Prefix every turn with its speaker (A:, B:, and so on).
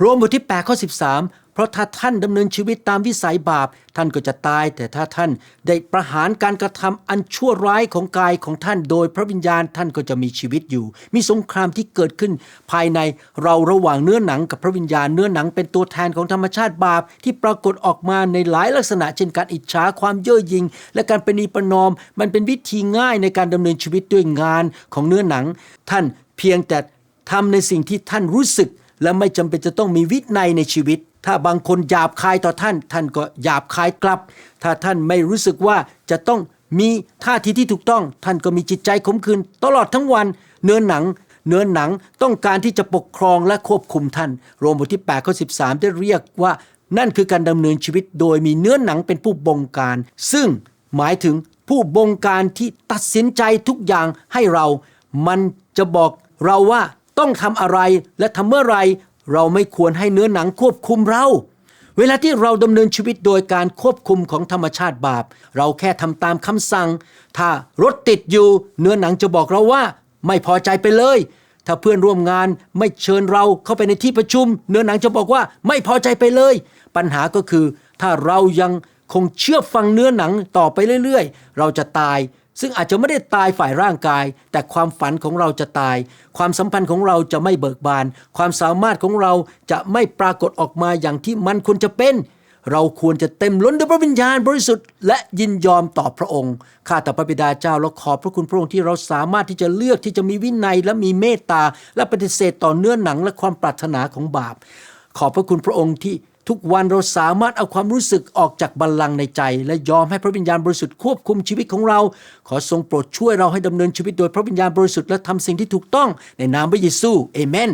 A: โรมบทที่8ข้อ13 เพราะถ้าท่านดำเนินชีวิตตามวิสัยบาป ท่านก็จะตาย แต่ถ้าท่านได้ประหารการกระทำอันชั่วร้ายของกายของท่านโดยพระวิญญาณท่านก็จะมีชีวิตอยู่ มีสงครามที่เกิดขึ้น ภายในเราระหว่างเนื้อหนังกับพระวิญญาณเนื้อหนังเป็นตัวแทนของธรรมชาติบาป ที่ปรากฏออกมาในหลายลักษณะ เช่นการอิจฉาความเย่อหยิ่งและการประนีประนอม มันเป็นวิธีง่ายในการดำเนินชีวิตด้วยงานของเนื้อหนัง ท่านเพียงแต่ทำในสิ่งที่ท่านรู้สึก และไม่จำเป็นจะต้องมีวินัยในชีวิต ถ้าบางคนหยาบคายต่อท่าน ท่านก็หยาบคายกลับ ถ้าท่านไม่รู้สึกว่าจะต้องมีท่าทีที่ถูกต้อง ท่านก็มีจิตใจขมขื่นตลอดทั้งวัน เนื้อหนัง เนื้อหนังต้องการที่จะปกครองและควบคุมท่าน โรมบทที่8ข้อ13 ได้เรียกว่า นั่นคือการดำเนินชีวิตโดยมีเนื้อหนังเป็นผู้บงการ ซึ่งหมายถึงผู้บงการที่ตัดสินใจทุกอย่างให้เรา มันจะบอกเราว่า ต้องทำอะไรและทำเมื่อไรเราไม่ควรให้เนื้อหนังควบคุมเรา เวลาที่เราดำเนินชีวิตโดยการควบคุมของธรรมชาติบาป เราแค่ทำตามคำสั่ง ถ้ารถติดอยู่เนื้อหนังจะบอกเราว่า ไม่พอใจไปเลย ถ้าเพื่อนร่วมงานไม่เชิญเราเข้าไปในที่ประชุม เนื้อหนังจะบอกว่าไม่พอใจไปเลย ปัญหาก็คือ ถ้าเรายังคงเชื่อฟังเนื้อหนังต่อไปเรื่อย ๆ เราจะตาย ซึ่งอาจจะไม่ได้ตายฝ่ายร่างกาย แต่ความฝันของเราจะตาย ความสัมพันธ์ของเราจะไม่เบิกบาน ความสามารถของเราจะไม่ปรากฏออกมาอย่างที่มันควรจะเป็น เราควรจะเต็มล้นด้วยพระวิญญาณบริสุทธิ์และยินยอมต่อพระองค์ข้าแต่พระบิดาเจ้าและขอบพระคุณพระองค์ที่เราสามารถที่จะเลือกที่จะมีวินัยและมีเมตตาและปฏิเสธต่อเนื้อหนังและความปรารถนาของบาป ขอบพระคุณพระองค์ที่ ทุกวันเราสามารถเอาความรู้สึกออกจากบัลลังก์ในใจ และยอมให้พระวิญญาณบริสุทธิ์ควบคุมชีวิตของเรา ขอทรงโปรดช่วยเราให้ดำเนินชีวิตโดยพระวิญญาณบริสุทธิ์และทำสิ่งที่ถูกต้องในนามพระเยซูเอเมน